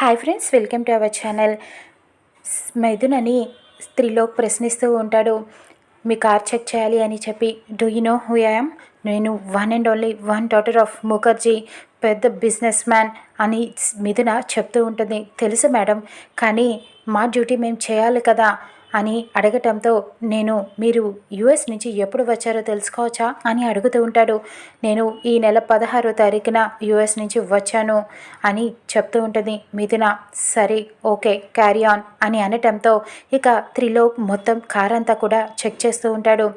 Hi friends welcome to our channel. మైథున్ అని స్త్రీలో ప్రశ్నిస్తూ ఉంటాడు మీ కార్ చెక్ చేయాలి అని చెప్పి do you know who I'm నేను one and only one daughter of Mukherjee పెద్ద బిజినెస్ మ్యాన్ అని మిథున చెప్తూ ఉంటుంది. తెలుసు మేడం కానీ మా డ్యూటీ మేము చేయాలి కదా అని అడగటంతో నేను మీరు యుఎస్ నుంచి ఎప్పుడు వచ్చారో తెలుసుకోవచ్చా? అని అడుగుతూ ఉంటాడు. నేను ఈ నెల పదహారో తారీఖున యుఎస్ నుంచి వచ్చాను అని చెప్తూ ఉంటుంది. మిథున సరే ఓకే క్యారీ ఆన్ అని అనటంతో ఇక త్రిలోక్ మొత్తం కార్ అంతా కూడా చెక్ చేస్తూ ఉంటాడు.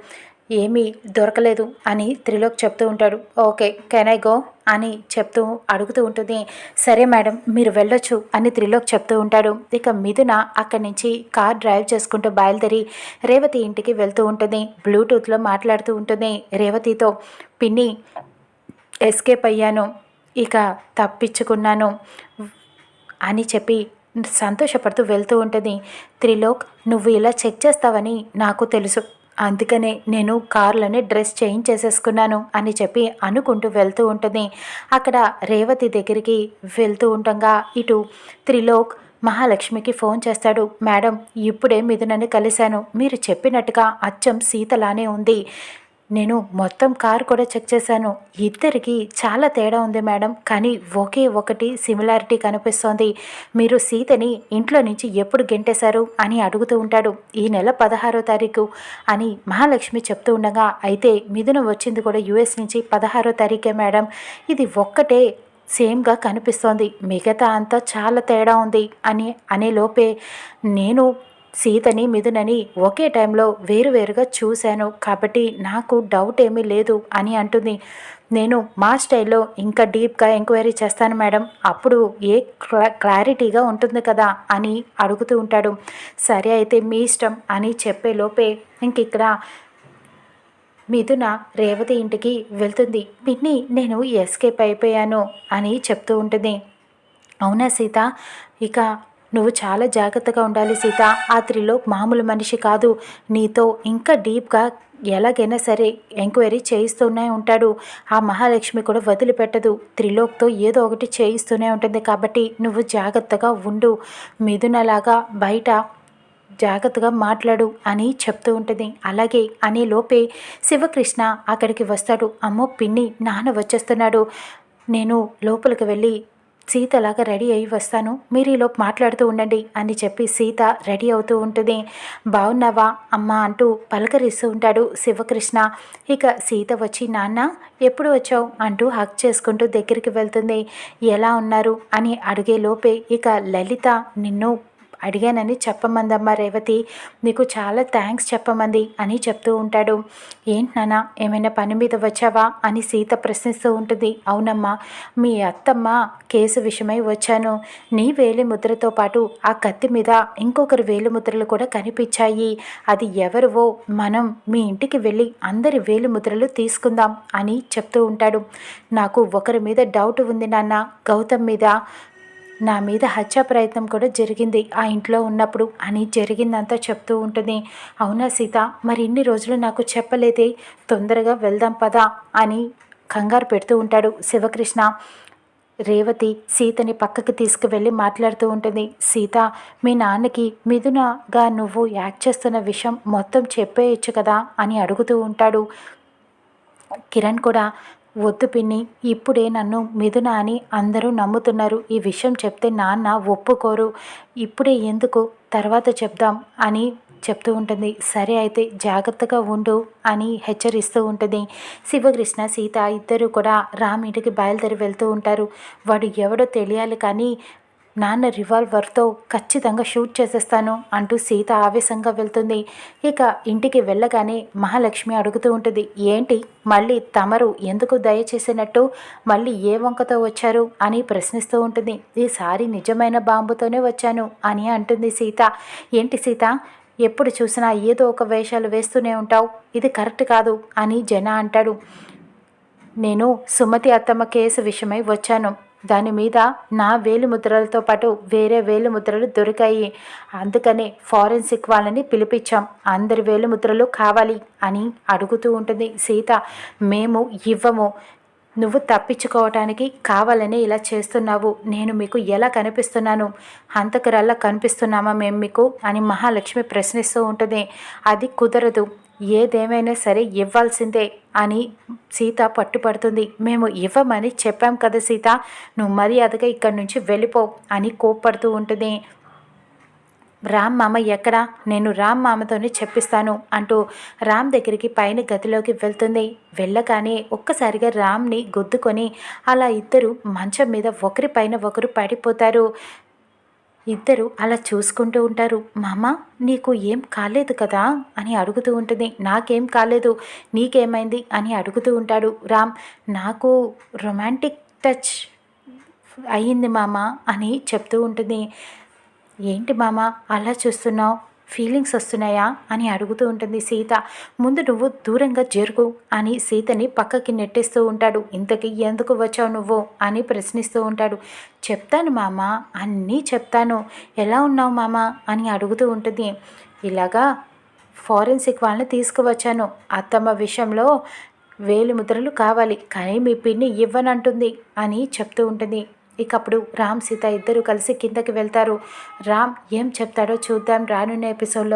ఏమీ దొరకలేదు అని త్రిలోక్ చెప్తూ ఉంటాడు. ఓకే కెన్ ఐ గో అని చెప్తూ అడుగుతూ ఉంటుంది. సరే మేడం మీరు వెళ్ళొచ్చు అని త్రిలోక్ చెప్తూ ఉంటాడు. ఇక మిథున అక్కడి నుంచి కార్ డ్రైవ్ చేసుకుంటూ బయలుదేరి రేవతి ఇంటికి వెళ్తూ ఉంటుంది. బ్లూటూత్లో మాట్లాడుతూ ఉంటుంది రేవతితో. పిన్ని ఎస్కేప్ అయ్యాను. ఇక తప్పించుకున్నాను అని చెప్పి సంతోషపడుతూ వెళ్తూ ఉంటుంది. త్రిలోక్ నువ్వు ఇలా చెక్ చేస్తావని నాకు తెలుసు. అందుకనే నేను కార్లోనే డ్రెస్ చేంజ్ చేసేసుకున్నాను అని చెప్పి అనుకుంటూ వెళ్తూ ఉంటుంది. అక్కడ రేవతి దగ్గరికి వెళ్తూ ఉండగా ఇటు త్రిలోక్ మహాలక్ష్మికి ఫోన్ చేస్తాడు. మేడం ఇప్పుడే మిథునని కలిశాను. మీరు చెప్పినట్టుగా అచ్చం సీతలానే ఉంది. నేను మొత్తం కార్ కూడా చెక్ చేశాను. ఇద్దరికి చాలా తేడా ఉంది మేడం కానీ ఒకే ఒకటి సిమిలారిటీ కనిపిస్తోంది. మీరు సీతని ఇంట్లో నుంచి ఎప్పుడు గెంటేశారు అని అడుగుతూ ఉంటాడు. ఈ నెల పదహారో తారీఖు అని మహాలక్ష్మి చెప్తూ ఉండగా అయితే మిథున వచ్చింది కూడా యుఎస్ నుంచి పదహారో తారీఖే మేడం. ఇది ఒక్కటే సేమ్గా కనిపిస్తోంది. మిగతా అంతా చాలా తేడా ఉంది అని అనే లోపే నేను సీతని మిథునని ఒకే టైంలో వేరువేరుగా చూశాను. కాబట్టి నాకు డౌట్ ఏమీ లేదు అని అంటుంది. నేను మా స్టైల్లో ఇంకా డీప్గా ఎంక్వైరీ చేస్తాను మేడం. అప్పుడు ఏ క్లారిటీగా ఉంటుంది కదా అని అడుగుతూ ఉంటాడు. సరే అయితే మీ ఇష్టం అని చెప్పే లోపే ఇంక ఇక్కడ మిథున రేవతి ఇంటికి వెళ్తుంది. పిన్ని నేను ఎస్కేప్ అయిపోయాను అని చెప్తూ ఉంటుంది. అవునా సీత? ఇక నువ్వు చాలా జాగ్రత్తగా ఉండాలి సీత. ఆ త్రిలోక్ మామూలు మనిషి కాదు. నీతో ఇంకా డీప్గా ఎలాగైనా సరే ఎంక్వైరీ చేయిస్తూనే ఉంటాడు. ఆ మహాలక్ష్మి కూడా వదిలిపెట్టదు. త్రిలోక్తో ఏదో ఒకటి చేయిస్తూనే ఉంటుంది కాబట్టి నువ్వు జాగ్రత్తగా ఉండు. మిథునలాగా బయట జాగ్రత్తగా మాట్లాడు అని చెప్తూ ఉంటుంది. అలాగే అనే లోపే శివకృష్ణ అక్కడికి వస్తాడు. అమ్మో పిన్ని నాన్న వచ్చేస్తున్నాడు. నేను లోపలికి వెళ్ళి సీతలాగా రెడీ అయ్యి వస్తాను. మీరు ఈలోపు మాట్లాడుతూ ఉండండి అని చెప్పి సీత రెడీ అవుతూ ఉంటుంది. బాగున్నావా అమ్మ అంటూ పలకరిస్తూ ఉంటాడు శివకృష్ణ. ఇక సీత వచ్చి నాన్న ఎప్పుడు వచ్చావు? అంటూ హక్ చేసుకుంటూ దగ్గరికి వెళ్తుంది. ఎలా ఉన్నారు? అని అడిగే లోపే ఇక లలిత నిన్ను అడిగానని చెప్పమందమ్మా రేవతి. నీకు చాలా థ్యాంక్స్ చెప్పమంది అని చెప్తూ ఉంటాడు. ఏంటి నాన్న ఏమైనా పని మీద వచ్చావా? అని సీత ప్రశ్నిస్తూ ఉంటుంది. అవునమ్మా మీ అత్తమ్మ కేసు విషయమై వచ్చాను. నీ వేలి ముద్రతో పాటు ఆ కత్తి మీద ఇంకొకరి వేలిముద్రలు కూడా కనిపించాయి. అది ఎవరివో మనం మీ ఇంటికి వెళ్ళి అందరి వేలిముద్రలు తీసుకుందాం అని చెప్తూ ఉంటాడు. నాకు ఒకరి మీద డౌట్ ఉంది నాన్న గౌతమ్ మీద. నా మీద హత్య ప్రయత్నం కూడా జరిగింది. ఆ ఇంట్లో ఉన్నప్పుడు అని జరిగిందంతా చెప్తూ ఉంటుంది. అవునా సీత? మరి ఇన్ని రోజులు నాకు చెప్పలేదే. తొందరగా వెళ్దాం పదా అని కంగారు పెడుతూ ఉంటాడు శివకృష్ణ. రేవతి సీతని పక్కకి తీసుకువెళ్ళి మాట్లాడుతూ ఉంటుంది. సీత మీ నాన్నకి మిథునగా నువ్వు యాక్ట్ చేస్తున్న విషయం మొత్తం చెప్పేయచ్చు కదా అని అడుగుతూ ఉంటాడు. కిరణ్ కూడా వద్దు పిన్ని ఇప్పుడే నన్ను మిథున అని అందరూ నమ్ముతున్నారు. ఈ విషయం చెప్తే నాన్న ఒప్పుకోరు. ఇప్పుడే ఎందుకు? తర్వాత చెప్దాం అని చెప్తూ ఉంటుంది. సరే అయితే జాగ్రత్తగా ఉండు అని హెచ్చరిస్తూ ఉంటుంది. శివకృష్ణ సీత ఇద్దరు కూడా రామ్ ఇంటికి బయలుదేరి వెళ్తూ ఉంటారు. వాడు ఎవడో తెలియాలి కానీ నాన్న రివాల్వర్తో ఖచ్చితంగా షూట్ చేసేస్తాను అంటూ సీత ఆవేశంగా వెళ్తుంది. ఇక ఇంటికి వెళ్ళగానే మహాలక్ష్మి అడుగుతూ ఉంటుంది ఏంటి? మళ్ళీ తమరు ఎందుకు దయచేసినట్టు మళ్ళీ ఏ వంకతో వచ్చారు? అని ప్రశ్నిస్తూ ఉంటుంది. ఈసారి నిజమైన బాంబుతోనే వచ్చాను అని అంటుంది సీత. ఏంటి సీత? ఎప్పుడు చూసినా ఏదో ఒక వేషాలు వేస్తూనే ఉంటావు. ఇది కరెక్ట్ కాదు అని జన అంటాడు. నేను సుమతి అత్తమ్మ కేసు విషయమై వచ్చాను. దాని మీద నా వేలిముద్రలతో పాటు వేరే వేలిముద్రలు దొరికాయి. అందుకనే ఫారెన్సిక్ వాళ్ళని పిలిపించాం. అందరి వేలిముద్రలు కావాలి అని అడుగుతూ ఉంటుంది సీత. మేము ఇవ్వము. నువ్వు తప్పించుకోవటానికి కావాలని ఇలా చేస్తున్నావు. నేను మీకు ఎలా కనిపిస్తున్నాను? హంతకురల్లా కనిపిస్తున్నామా మేము మీకు? అని మహాలక్ష్మి ప్రశ్నిస్తూ ఉంటుంది. అది కుదరదు. ఏదేమైనా సరే ఇవ్వాల్సిందే అని సీత పట్టుపడుతుంది. మేము ఇవ్వమని చెప్పాం కదా సీత నువ్వు మర్యాదగా ఇక్కడి నుంచి వెళ్ళిపో అని కోప్పడుతూ ఉంటుంది. రామ్ మామ ఎక్కడా? నేను రామ్ మామతోనే చెప్పిస్తాను అంటూ రామ్ దగ్గరికి పైన గదిలోకి వెళ్తుంది. వెళ్ళగానే ఒక్కసారిగా రామ్ని గుద్దుకొని అలా ఇద్దరు మంచం మీద ఒకరి పైన ఒకరు పడిపోతారు. ఇద్దరు అలా చూసుకుంటూ ఉంటారు. మామ నీకు ఏం కాలేదు కదా? అని అడుగుతూ ఉంటుంది. నాకేం కాలేదు నీకేమైంది? అని అడుగుతూ ఉంటాడు. రామ్ నాకు రొమాంటిక్ టచ్ అయ్యింది మామ అని చెప్తూ ఉంటుంది. ఏంటి మామ అలా చూస్తున్నావు? ఫీలింగ్స్ వస్తున్నాయా అని అడుగుతూ ఉంటుంది సీత. ముందు నువ్వు దూరంగా జరుగు అని సీతని పక్కకి నెట్టేస్తూ ఉంటాడు. ఇంతకీ ఎందుకు వచ్చావు నువ్వు అని ప్రశ్నిస్తూ ఉంటాడు. చెప్తాను మామ అన్నీ చెప్తాను. ఎలా ఉన్నావు మామ అని అడుగుతూ ఉంటుంది. ఇలాగా ఫారెన్సిక్ వాళ్ళని తీసుకువచ్చాను. అత్తమ్మ విషయంలో వేలు ముద్రలు కావాలి. కానీ మీ పిన్ని ఇవ్వనంటుంది అని చెప్తూ ఉంటుంది. ఇక అప్పుడు రామ్ సీత ఇద్దరు కలిసి కిందకి వెళ్తారు. రామ్ ఏం చెప్తాడో చూద్దాం. రానున్న ఎపిసోడ్లో